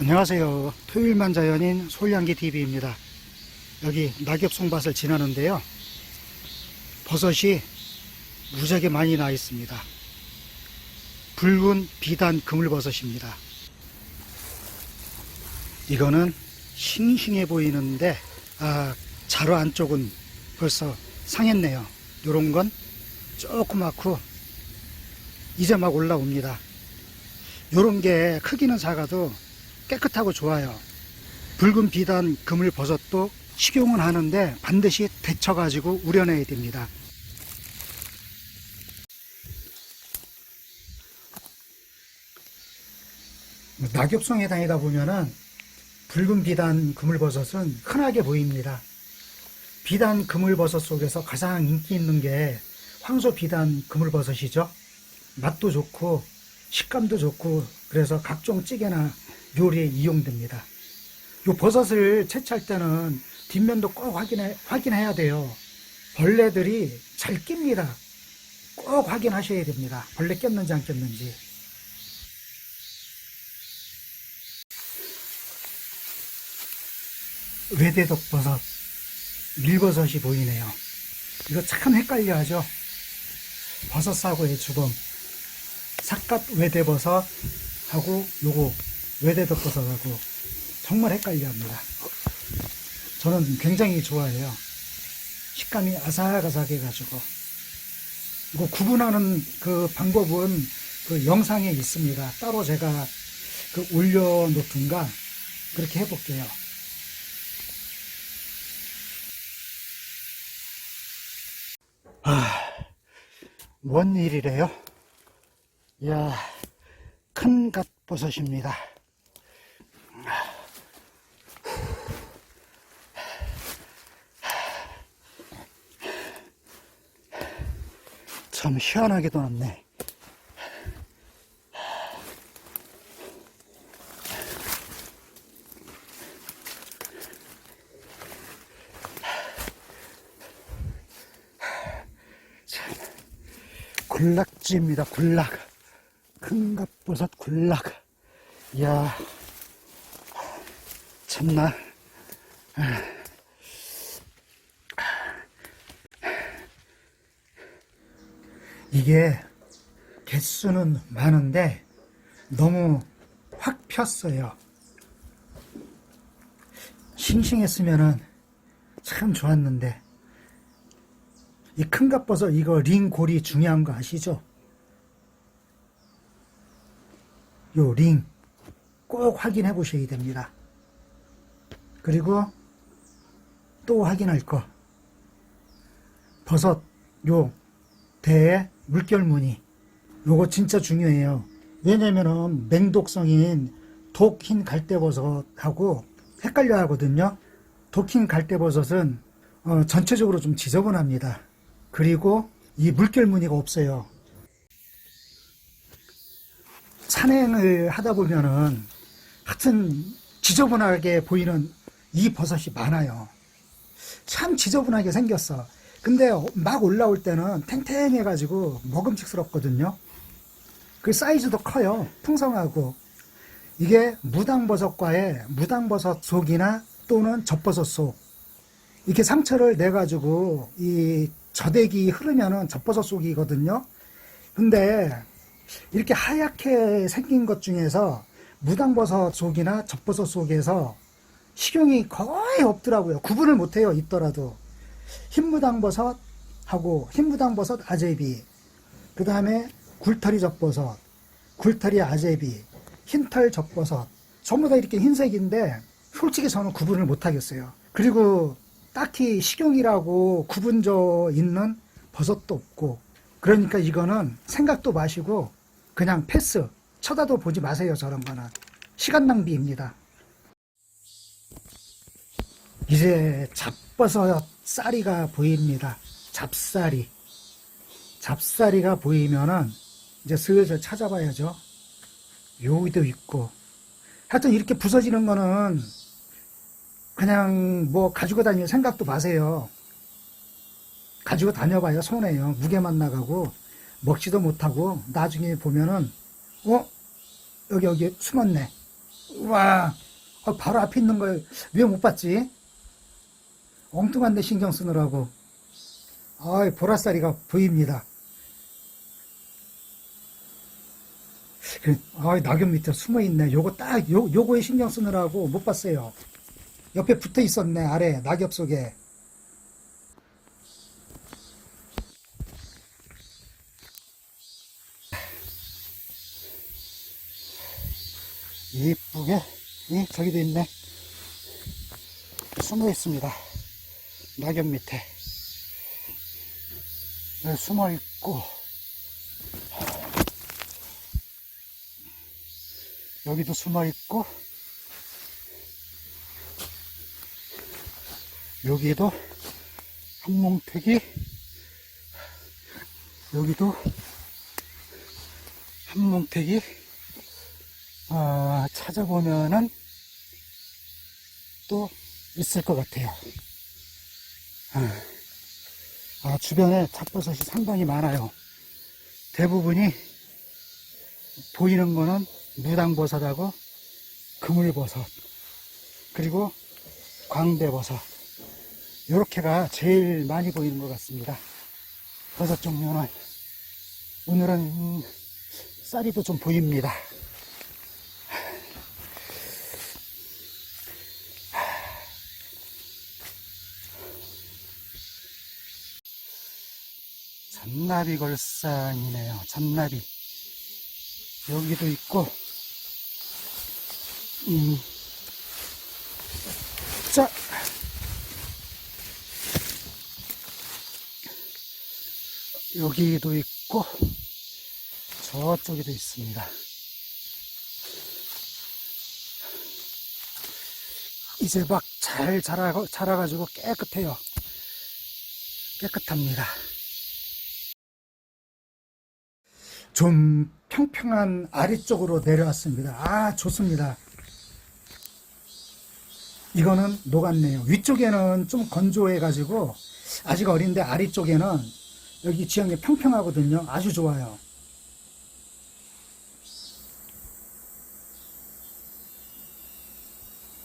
안녕하세요. 토요일만 자연인 솔량기 TV입니다. 여기 낙엽 송밭을 지나는데요. 버섯이 무지하게 많이 나 있습니다. 붉은 비단 그물버섯입니다. 이거는 싱싱해 보이는데 아, 자루 안쪽은 벌써 상했네요. 요런 건 조그맣고 이제 막 올라옵니다. 요런 게 크기는 작아도 깨끗하고 좋아요. 붉은 비단 그물 버섯도 식용은 하는데 반드시 데쳐가지고 우려내야 됩니다. 낙엽송에 다니다 보면은 붉은 비단 그물버섯은 흔하게 보입니다. 비단 그물버섯 속에서 가장 인기 있는 게 황소 비단 그물버섯이죠. 맛도 좋고 식감도 좋고 그래서 각종 찌개나 요리에 이용됩니다. 요 버섯을 채취할 때는 뒷면도 꼭 확인해, 확인해야 돼요. 벌레들이 잘 낍니다. 꼭 확인하셔야 됩니다. 벌레 꼈는지 안 꼈는지. 외대독버섯, 밀버섯이 보이네요. 이거 참 헷갈려 하죠. 버섯 사고의 주범. 삭갓 외대버섯하고 요거 외대독버섯하고 정말 헷갈려 합니다. 저는 굉장히 좋아해요. 식감이 아삭아삭해 가지고. 이거 구분하는 그 방법은 그 영상에 있습니다. 따로 제가 그 올려놓든가 그렇게 해볼게요. 아, 뭔 일이래요? 이야, 큰 갓버섯입니다. 참 희한하게도 났네. 굴락지입니다. 굴락. 큰갑버섯 굴락. 이야, 참나. 이게 개수는 많은데 너무 확 폈어요. 싱싱했으면은 참 좋았는데 이 큰 갑버섯 이거 링 골이 중요한 거 아시죠? 요 링 꼭 확인해 보셔야 됩니다. 그리고 또 확인할 거 버섯 요 대에 물결 무늬 요거 진짜 중요해요. 왜냐면은 맹독성인 독흰 갈대버섯하고 헷갈려 하거든요. 독흰 갈대버섯은 어, 전체적으로 좀 지저분합니다. 그리고 이 물결 무늬가 없어요. 산행을 하다 보면은 하여튼 지저분하게 보이는 이 버섯이 많아요. 참 지저분하게 생겼어. 근데 막 올라올 때는 탱탱해가지고 먹음직스럽거든요. 그 사이즈도 커요. 풍성하고. 이게 무당버섯과의 무당버섯 속이나 또는 젖버섯 속. 이렇게 상처를 내가지고 이 저대기 흐르면은 젖버섯 속이거든요. 근데 이렇게 하얗게 생긴 것 중에서 무당버섯 속이나 젖버섯 속에서 식용이 거의 없더라고요. 구분을 못해요. 있더라도. 흰무당버섯하고 흰무당버섯 아제비, 그 다음에 굴털이 젖버섯, 굴털이 아제비, 흰털 젖버섯, 전부 다 이렇게 흰색인데 솔직히 저는 구분을 못하겠어요. 그리고 딱히 식용이라고 구분져 있는 버섯도 없고 그러니까 이거는 생각도 마시고 그냥 패스 쳐다도 보지 마세요 저런 거는 시간 낭비입니다 이제 잡버섯 쌀이가 보입니다 잡쌀이 잡쌀이가 보이면은 이제 슬슬 찾아봐야죠 여기도 있고 하여튼 이렇게 부서지는 거는 그냥 뭐 가지고 다닐 생각도 마세요. 가지고 다녀봐야 손해요. 무게만 나가고 먹지도 못하고 나중에 보면은 어 여기 여기 숨었네. 와, 아, 바로 앞에 있는 걸 왜 못 봤지? 엉뚱한 데 신경 쓰느라고. 아, 보라싸리가 보입니다. 그, 아, 낙엽 밑에 숨어 있네. 요거 딱, 요, 요거에 신경 쓰느라고 못 봤어요. 옆에 붙어 있었네, 아래, 낙엽 속에. 이쁘게, 이, 저기도 있네. 숨어 있습니다. 낙엽 밑에. 여기 숨어 있고, 여기도 숨어 있고, 여기도 한 뭉태기, 여기도 한 뭉태기, 아, 찾아보면은 또 있을 것 같아요. 아, 아, 주변에 잡버섯이 상당히 많아요. 대부분이 보이는 거는 무당버섯하고 그물버섯, 그리고 광대버섯. 요렇게가 제일 많이 보이는 것 같습니다. 버섯 종류는. 오늘은 음, 쌀이도 좀 보입니다. 잔나비 걸상이네요. 잔나비. 여기도 있고, 음. 자. 여기도 있고, 저쪽에도 있습니다. 이제 막 잘 자라, 자라가지고 깨끗해요. 깨끗합니다. 좀 평평한 아래쪽으로 내려왔습니다. 아, 좋습니다. 이거는 녹았네요. 위쪽에는 좀 건조해가지고 아직 어린데 아래쪽에는 여기 지형이 평평하거든요. 아주 좋아요.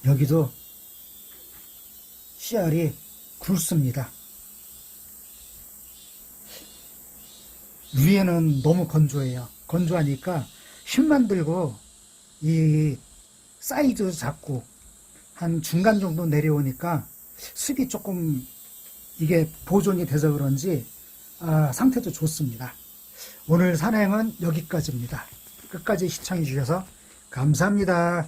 여기도 씨알이 굵습니다. 위에는 너무 건조해요. 건조하니까 힘만 들고 이 사이즈도 작고 한 중간 정도 내려오니까 습이 조금 이게 보존이 돼서 그런지 아, 상태도 좋습니다. 오늘 산행은 여기까지입니다. 끝까지 시청해 주셔서 감사합니다.